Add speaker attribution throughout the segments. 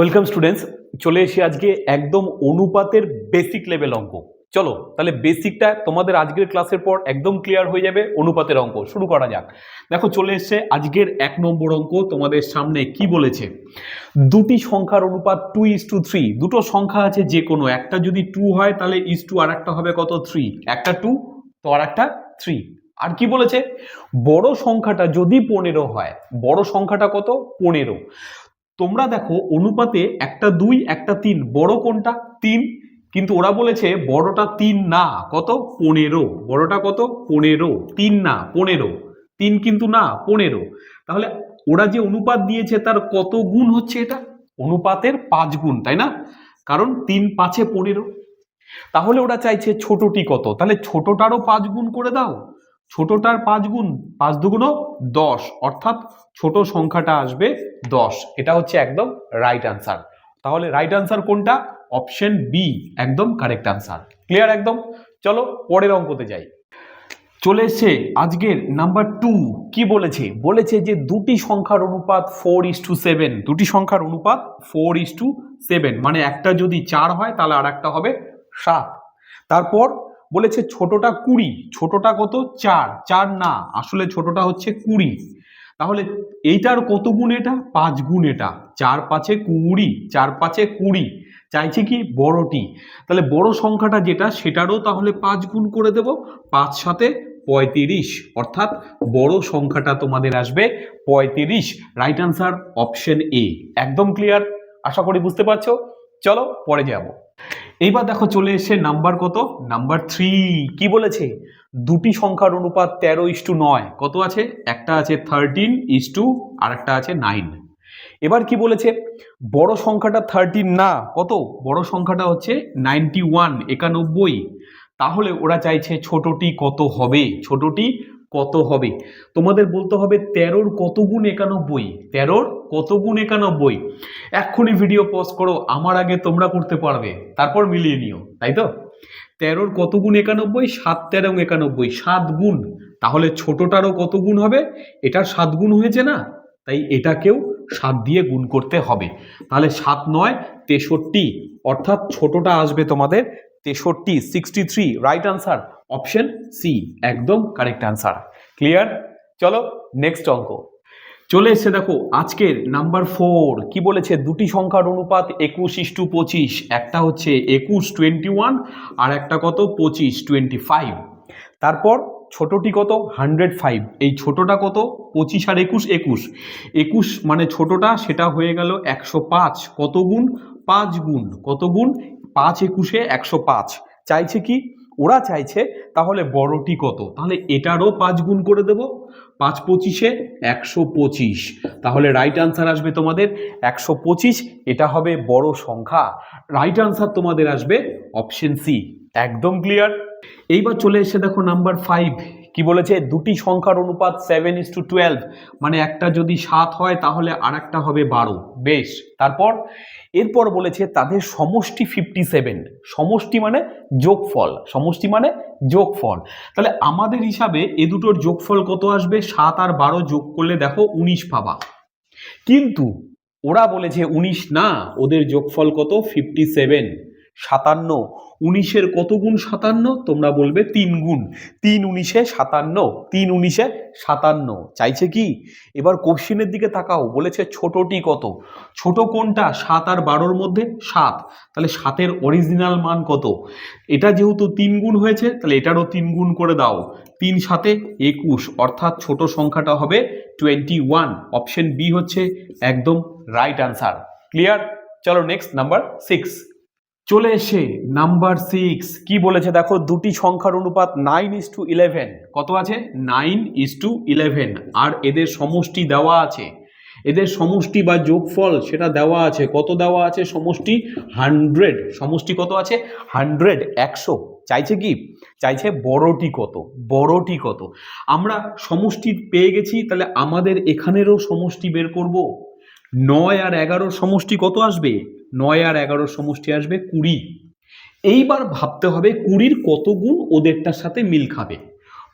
Speaker 1: Welcome students চলে এসে আজকে একদম অনুপাতের বেসিক লেভেল অঙ্ক। চলো, তাহলে বেসিকটা তোমাদের আজকের ক্লাসের পর একদম ক্লিয়ার হয়ে যাবে অনুপাতের অঙ্ক। শুরু করা যাক। দেখো, চলে এসছে আজকের এক নম্বর অঙ্ক তোমাদের সামনে কি বলেছে? দুটি সংখ্যার অনুপাত টু ইস টু থ্রি দুটো সংখ্যা আছে যে কোনো। একটা যদি টু হয়, তাহলে ইস টু আর একটা হবে কত? থ্রি একটা টু তো আর একটা থ্রি আর কি বলেছে? বড় সংখ্যাটা যদি পনেরো হয়, বড় সংখ্যাটা কত? পনেরো। তোমরা দেখো অনুপাতে একটা দুই, একটা তিন। বড় কোনটা? তিন। কিন্তু ওরা বলেছে বড়টা তিন না। কত? পনেরো। বড়টা কত? পনেরো। তিন না, পনেরো। তিন কিন্তু না, পনেরো। তাহলে ওরা যে অনুপাত দিয়েছে তার কত গুণ হচ্ছে এটা? অনুপাতের পাঁচ গুণ, তাই না? কারণ তিন পাঁচে পনেরো। তাহলে ওরা চাইছে ছোটটি কত? তাহলে ছোটটারও পাঁচ গুণ করে দাও। ছোটটার পাঁচ গুণ, পাঁচ দুগুণ দশ। অর্থাৎ ছোট সংখ্যাটা আসবে দশ। এটা হচ্ছে একদম রাইট আনসার তাহলে রাইট আনসার কোনটা? অপশন বি একদম কারেক্ট আনসার ক্লিয়ার একদম? চলো পরের অঙ্কতে যাই। চলে এসছে আজকের নাম্বার টু কি বলেছে? বলেছে যে দুটি সংখ্যার অনুপাত ফোর ইস টু সেভেন দুটি সংখ্যার অনুপাত ফোর ইস টু সেভেন মানে একটা যদি চার হয়, তাহলে আর একটা হবে সাত। তারপর বলেছে ছোটটা কুড়ি। ছোটটা কত? চার। চার না। আসলে ছোটটা হচ্ছে কুড়ি। তাহলে এইটার কত গুণ এটা? পাঁচ গুণ এটা। চার পাঁচে কুড়ি, চার পাঁচে কুড়ি। চাইছে কি? বড়টি। তাহলে বড় সংখ্যাটা যেটা, সেটারও তাহলে পাঁচ গুণ করে দেব। পাঁচ সাথে পঁয়ত্রিশ। অর্থাৎ বড় সংখ্যাটা তোমাদের আসবে পঁয়ত্রিশ। রাইট আনসার অপশন এ একদম ক্লিয়ার আশা করি বুঝতে পারছ? চলো, পরে যাব। এইবার দেখো চলে এসে নাম্বার কত? নাম্বার থ্রি কি বলেছে? দুটি সংখ্যার অনুপাত তেরো ইস টু নয়। কত আছে? একটা আছে থার্টিন ইস টু আর একটা আছে নাইন এবার কি বলেছে? বড় সংখ্যাটা থার্টিন না। কত? বড় সংখ্যাটা হচ্ছে নাইনটি ওয়ান একানব্বই। তাহলে ওরা চাইছে ছোটটি কত হবে? ছোটটি কত হবে? তোমাদের বলতে হবে তেরোর কত গুণ একানব্বই? তেরোর কত গুণ একানব্বই? এক্ষুনি ভিডিও পজ করো, আমার আগে তোমরা করতে পারবে, তারপর মিলিয়ে নিও, তাই তো? তেরোর কত গুণ একানব্বই? সাত তেরো একানব্বই, সাত গুণ। তাহলে ছোটটারও কত গুণ হবে? এটার সাত গুণ হয়েছে না? তাই এটাকেও সাত দিয়ে গুণ করতে হবে। তাহলে সাত নয়, তেষট্টি। অর্থাৎ ছোটটা আসবে তোমাদের তেষট্টি sixty three right answer option C একদম কারেক্ট আনসার ক্লিয়ার চলো নেক্সট অঙ্ক। চলে এসছে দেখো, আজকের নাম্বার ফোর কি বলেছে? দুটি সংখ্যার অনুপাত একুশ ইস টু পঁচিশ। একটা হচ্ছে একুশ টোয়েন্টি ওয়ান আর একটা কত? পঁচিশ টোয়েন্টি ফাইভ তারপর ছোটটি কত? হান্ড্রেড ফাইভ এই ছোটটা কত? পঁচিশ আর একুশ একুশ। একুশ মানে ছোটটা, সেটা হয়ে গেল একশো পাঁচ। কত গুণ? পাঁচ গুণ। কত গুণ? পাঁচ একুশে একশো পাঁচ। চাইছে কি? ওরা চাইছে তাহলে বড়টি কত? তাহলে এটারও পাঁচ গুণ করে দেব। পাঁচ পঁচিশে একশো পঁচিশ। তাহলে রাইট আনসার আসবে তোমাদের একশো পঁচিশ। এটা হবে বড় সংখ্যা। রাইট আনসার তোমাদের আসবে অপশন সি একদম ক্লিয়ার এইবার চলে এসে দেখো নাম্বার ফাইভ কি বলেছে? দুটি সংখ্যার অনুপাত সেভেন ইস টু টুয়েলভ মানে একটা যদি সাত হয়, তাহলে আর একটা হবে বারো। বেশ। তারপর, এরপর বলেছে তাদের সমষ্টি ফিফটি সেভেন সমষ্টি মানে যোগফল। সমষ্টি মানে যোগফল। তাহলে আমাদের হিসাবে এ দুটোর যোগফল কত আসবে? সাত আর বারো যোগ করলে দেখো উনিশ পাবা। কিন্তু ওরা বলেছে উনিশ না, ওদের যোগফল কত? ফিফটি সেভেন সাতান্ন। উনিশের কত গুণ সাতান্ন? তোমরা বলবে তিন গুণ। তিন উনিশে সাতান্ন, তিন উনিশে সাতান্ন। চাইছে কি? এবার কোশ্চিনের দিকে তাকাও, বলেছে ছোটটি কত? ছোট কোনটা? সাত আর বারোর মধ্যে সাত। তাহলে সাতের অরিজিনাল মান কত? এটা যেহেতু তিন গুণ হয়েছে, তাহলে এটারও তিন গুণ করে দাও। তিন সাতে একুশ, অর্থাৎ ছোট সংখ্যাটা হবে টোয়েন্টি ওয়ান অপশন বি হচ্ছে একদম রাইট আনসার ক্লিয়ার চলো নেক্সট নাম্বার সিক্স চলে এসে নাম্বার সিক্স কি বলেছে? দেখো, দুটি সংখ্যার অনুপাত নাইন ইস টু ইলেভেন কত আছে? নাইন ইস টু ইলেভেন আর এদের সমষ্টি দেওয়া আছে। এদের সমষ্টি বা যোগফল সেটা দেওয়া আছে। কত দেওয়া আছে? সমষ্টি হান্ড্রেড সমষ্টি কত আছে? হান্ড্রেড একশো। চাইছে কি? চাইছে বড়টি কত? বড়টি কত? আমরা সমষ্টি পেয়ে গেছি, তাহলে আমাদের এখানেরও সমষ্টি বের করব। নয় আর এগারোর সমষ্টি কত আসবে? নয় আর এগারোর সমষ্টি আসবে কুড়ি। এইবার ভাবতে হবে কুড়ির কত গুণ ওদেরটার সাথে মিল খাবে।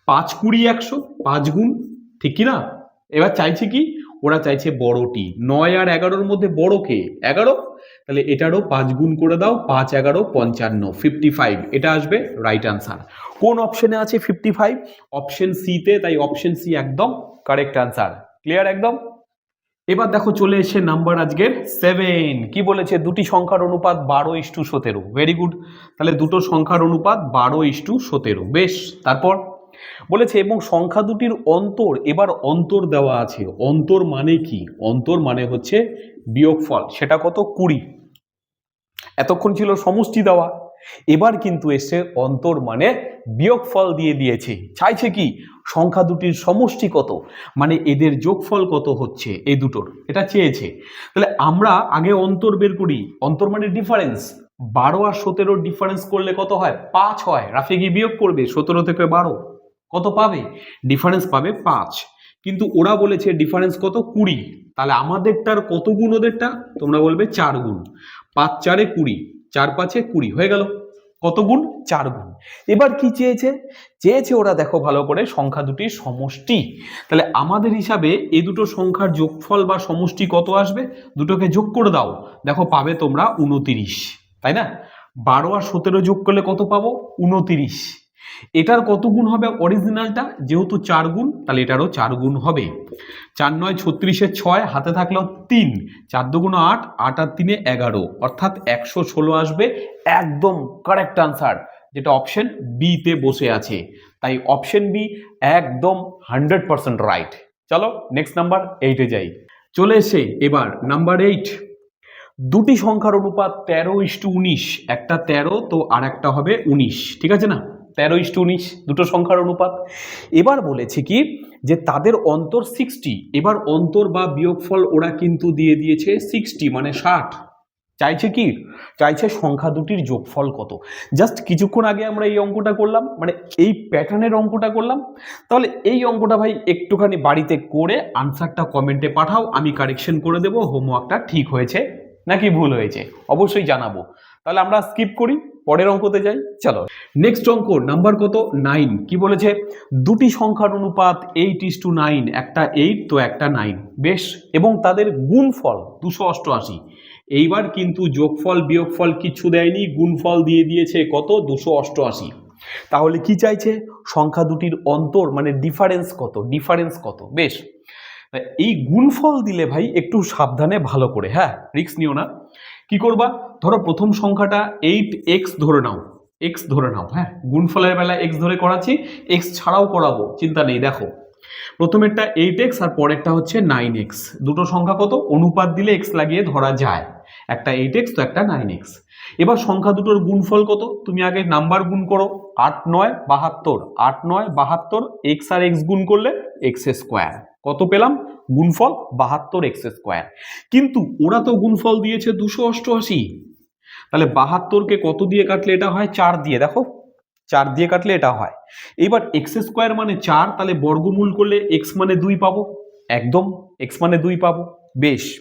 Speaker 1: পাঁচ কুড়ি একশো, পাঁচ গুণ, ঠিক কি না এবার চাইছে কি? ওরা চাইছে বড়টি নয় আর এগারোর মধ্যে বড় কে? এগারো? তাহলে এটারও পাঁচ গুণ করে দাও, পাঁচ এগারো, পঞ্চান্ন ফিফটি ফাইভ এটা আসবে রাইট আনসার কোন অপশনে আছে ফিফটি ফাইভ অপশন সিতে তাই অপশন সি একদম কারেক্ট আনসার ক্লিয়ার একদম? এবার দেখো চলে এসে নাম্বার আজকের সেভেন কি বলেছে? দুটি সংখ্যার অনুপাত বারো ইস্টু সতেরো। ভেরি গুড তাহলে দুটো সংখ্যার অনুপাত বারো ইস্টু সতেরো। বেশ, তারপর বলেছে, এবং সংখ্যা দুটির অন্তর, এবার অন্তর দেওয়া আছে। অন্তর মানে কি? অন্তর মানে হচ্ছে বিয়োগফল। সেটা কত? কুড়ি। এতক্ষণ ছিল সমষ্টি দেওয়া। এবার কিন্তু এসে অন্তর মানে বিয়োগফল দিয়ে দিয়েছে। চাইছে কি? সংখ্যা দুটির সমষ্টি কত? মানে এদের যোগফল কত হচ্ছে? এই দুটোর। এটা চেয়েছে। তাহলে আমরা আগে অন্তর বের করি। অন্তর মানে ডিফারেন্স বারো আর সতেরোর ডিফারেন্স করলে কত হয়? পাঁচ হয়। রাফে গিয়ে বিয়োগ করবে? সতেরো থেকে বারো। কত পাবে? ডিফারেন্স পাবে পাঁচ। কিন্তু ওরা বলেছে ডিফারেন্স কত? কুড়ি। তাহলে আমাদেরটার কত গুণ ওদেরটা? তোমরা বলবে চার গুণ। পাঁচ চারে কুড়ি। চার পাঁচে কুড়ি, হয়ে গেল। কত গুণ? চার গুণ। এবার কি চেয়েছে? চেয়েছে ওরা, দেখো ভালো করে, সংখ্যা দুটির সমষ্টি। তাহলে আমাদের হিসাবে এ দুটো সংখ্যার যোগফল বা সমষ্টি কত আসবে? দুটোকে যোগ করে দাও। দেখো, পাবে তোমরা উনতিরিশ তাই না? বারো আর সতেরো যোগ করলে কত পাবো? উনতিরিশ এটার কত গুণ হবে অরিজিনালটা যেহেতু চার গুণ, তাহলে এটারও চার গুণ হবে। চার নয় ছত্রিশের ছয়, হাতে থাকলেও তিন। চার দুগুণ আট আট আর তিনে এগারো। অর্থাৎ একশো ষোলো আসবে। একদম কারেক্ট আনসার যেটা অপশন বিতে বসে আছে। তাই অপশন বি একদম হান্ড্রেড পার্সেন্ট রাইট চলো নেক্সট নাম্বার এইটে যাই। চলে এসে এবার নাম্বার এইট দুটি সংখ্যার অনুপাত তেরো ইস্টু উনিশ। একটা তেরো, তো আর একটা হবে উনিশ। ঠিক আছে না? তেরো ইস্টু উনিশ, দুটো সংখ্যার অনুপাত। এবার বলেছে কি, যে তাদের অন্তর সিক্সটি এবার অন্তর বা বিয়োগফল ওরা কিন্তু দিয়ে দিয়েছে সিক্সটি মানে ষাট। চাইছে কি? চাইছে সংখ্যা দুটির যোগফল কত? জাস্ট কিছুক্ষণ আগে আমরা এই অঙ্কটা করলাম মানে এই প্যাটার্নের অঙ্কটা করলাম। তাহলে এই অঙ্কটা ভাই একটুখানি বাড়িতে করে আনসারটা কমেন্টে পাঠাও, আমি কারেকশন করে দেবো হোমওয়ার্কটা ঠিক হয়েছে। নাকি ভুল হয়েছে? অবশ্যই জানাব। তাহলে আমরা স্কিপ করি, পরের অঙ্কতে যাই। চলো। নেক্সট অঙ্ক নাম্বার কত? নাইন কি বলেছে? দুটি সংখ্যার অনুপাত এইট ইস টু নাইন একটা এইট তো একটা নাইন বেশ, এবং তাদের গুণফল দুশো অষ্টআশি। এইবার কিন্তু যোগফল, বিয়োগফল কিচ্ছু দেয়নি, গুণফল দিয়ে দিয়েছে কত? দুশো অষ্টআশি। তাহলে কি চাইছে? সংখ্যা দুটির অন্তর মানে ডিফারেন্স কত? ডিফারেন্স কত? বেশ। এই গুণফল দিলে ভাই একটু সাবধানে ভালো করে হ্যাঁ? রিক্স নিও না। কি করবা? ধরো প্রথম সংখ্যাটা এইট এক্স ধরে নাও এক্স ধরে নাও হ্যাঁ? গুণফলের বেলা এক্স ধরে করাচ্ছি এক্স ছাড়াও করাবো, চিন্তা নেই, দেখো। প্রথমেরটা এইট এক্স আর পরেরটা হচ্ছে নাইন এক্স দুটো সংখ্যা কত? অনুপাত দিলে এক্স লাগিয়ে ধরা যায়। একটা এইট এক্স তো একটা নাইন এক্স এবার সংখ্যা দুটোর গুণফল কত? তুমি আগে নাম্বার গুণ করো, আট নয়, বাহাত্তর। আট নয়, বাহাত্তর এক্স আর এক্স গুণ করলে এক্স স্কোয়ার কত পেলাম? গুণফল বাহাত্তর এক্স স্কোয়ার। কিন্তু ওরা তো গুণফল দিয়েছে দুশো অষ্টআশি। তাহলে বাহাত্তরকে কত দিয়ে কাটলে এটা হয়? চার দিয়ে। দেখো, চার দিয়ে কাটলে এটা হয়। এবার এক্স স্কোয়ার মানে চার, তাহলে বর্গমূল করলে এক্স মানে দুই পাবো। একদম, এক্স মানে দুই পাবো। বেশ।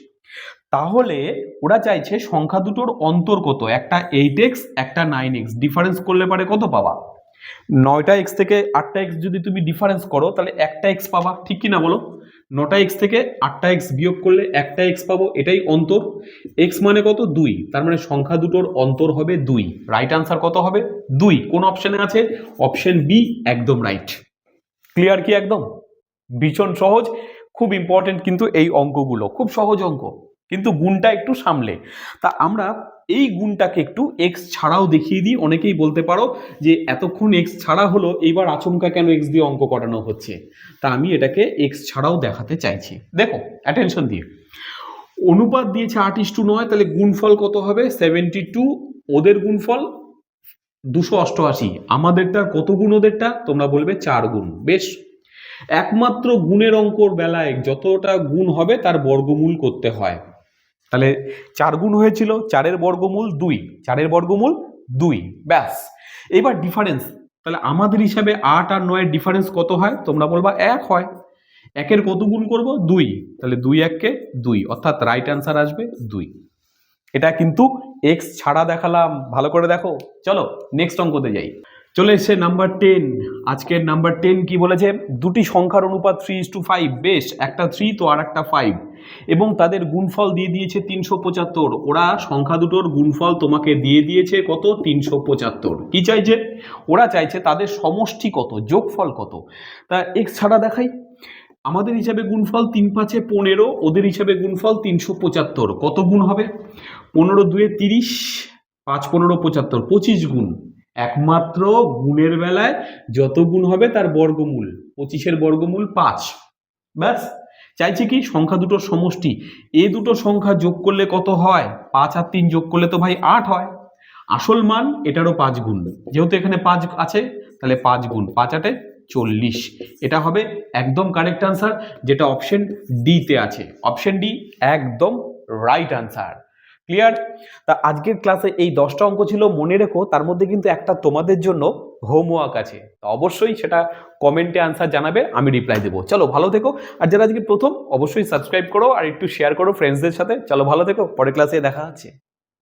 Speaker 1: তাহলে ওরা চাইছে সংখ্যা দুটোর অন্তর কত? একটা এইট এক্স, একটা নাইন এক্স। ডিফারেন্স করলে পারে কত পাবা? নয়টা এক্স থেকে আটটা এক্স যদি তুমি ডিফারেন্স করো, তাহলে একটা এক্স পাবা। ঠিক কি না বলো? নটা এক্স থেকে আটটা এক্স বিয়োগ করলে একটা এক্স পাবো, এটাই অন্তর। এক্স মানে কত? দুই। তার মানে সংখ্যা দুটোর অন্তর হবে দুই। রাইট আনসার কত হবে? দুই। কোন অপশানে আছে? অপশন বি একদম রাইট ক্লিয়ার কি একদম? ভীষণ সহজ। খুব ইম্পর্টেন্ট কিন্তু এই অঙ্কগুলো। খুব সহজ অঙ্ক। কিন্তু গুণটা একটু সামলে। তা আমরা এই গুণটাকে একটু এক্স ছাড়াও দেখিয়ে দিই। অনেকেই বলতে পারো যে এতক্ষণ এক্স ছাড়া হলো, এইবার আচমকা কেন এক্স দিয়ে অঙ্ক করানো হচ্ছে? তা আমি এটাকে এক্স ছাড়াও দেখাতে চাইছি। দেখো অ্যাটেনশন দিয়ে। অনুপাত দিয়েছে আট ইস টু নয়, তাহলে গুণফল কত হবে? সেভেন্টি টু, ওদের গুণফল দুশো অষ্টআশি। আমাদেরটার কত গুণ ওদেরটা? তোমরা বলবে চার গুণ। বেশ। একমাত্র গুণের অঙ্কর বেলায় যতটা গুণ হবে, তার বর্গমূল করতে হয়। তাহলে চার গুণ হয়েছিল, চারের বর্গমূল দুই, চারের বর্গমূল দুই, ব্যাস। এবার ডিফারেন্স তাহলে আমাদের হিসাবে আট আর নয়ের ডিফারেন্স কত হয়? তোমরা বলবা এক হয়। একের কত গুণ করব? দুই। তাহলে দুই এককে দুই, অর্থাৎ রাইট অ্যান্সার আসবে দুই। এটা কিন্তু এক্স ছাড়া দেখালাম। ভালো করে দেখো। চলো নেক্সট অঙ্কতে যাই। চলে এসছে নাম্বার টেন আজকের নাম্বার টেন কি বলেছে? দুটি সংখ্যার অনুপাত থ্রি ইস টু ফাইভ বেশ, একটা থ্রি তো আর একটা ফাইভ এবং তাদের গুণফল দিয়ে দিয়েছে তিনশো পঁচাত্তর। ওরা সংখ্যা দুটোর গুণফল তোমাকে দিয়ে দিয়েছে কত? তিনশো পঁচাত্তর। কি চাইছে? ওরা চাইছে তাদের সমষ্টি কত? যোগফল কত? তা এক্স ছাড়া দেখাই। আমাদের হিসাবে গুণফল তিন পাঁচে পনেরো, ওদের হিসাবে গুণফল তিনশো পঁচাত্তর। কত গুণ হবে? পনেরো দুয়ে তিরিশ, পাঁচ পনেরো পঁচাত্তর, পঁচিশ গুণ। একমাত্র গুণের বেলায় যত গুণ হবে তার বর্গমূল, পঁচিশের বর্গমূল পাঁচ। ব্যাস, চাইছে কি সংখ্যা দুটোর সমষ্টি। এ দুটো সংখ্যা যোগ করলে কত হয়? পাঁচ আর তিন যোগ করলে তো ভাই আট হয়। আসল মান এটারও পাঁচ গুণ। যেহেতু এখানে পাঁচ আছে, তাহলে পাঁচ গুণ। পাঁচ আটে চল্লিশ। এটা হবে একদম কারেক্ট আনসার যেটা অপশন ডিতে আছে। অপশন ডি একদম রাইট আনসার ক্লিয়ার তা আজকের ক্লাসে এই দশটা অঙ্ক ছিল, মনে রেখো, তার মধ্যে কিন্তু একটা তোমাদের জন্য হোমওয়ার্ক আছে। তো অবশ্যই সেটা কমেন্টে আনসার জানাবে, আমি রিপ্লাই দেবো। চলো, ভালো থেকো। আর যারা আজকে প্রথম, অবশ্যই সাবস্ক্রাইব করো আর একটু শেয়ার করো ফ্রেন্ডসদের সাথে। চলো, ভালো থেকো, পরের ক্লাসে দেখা হচ্ছে।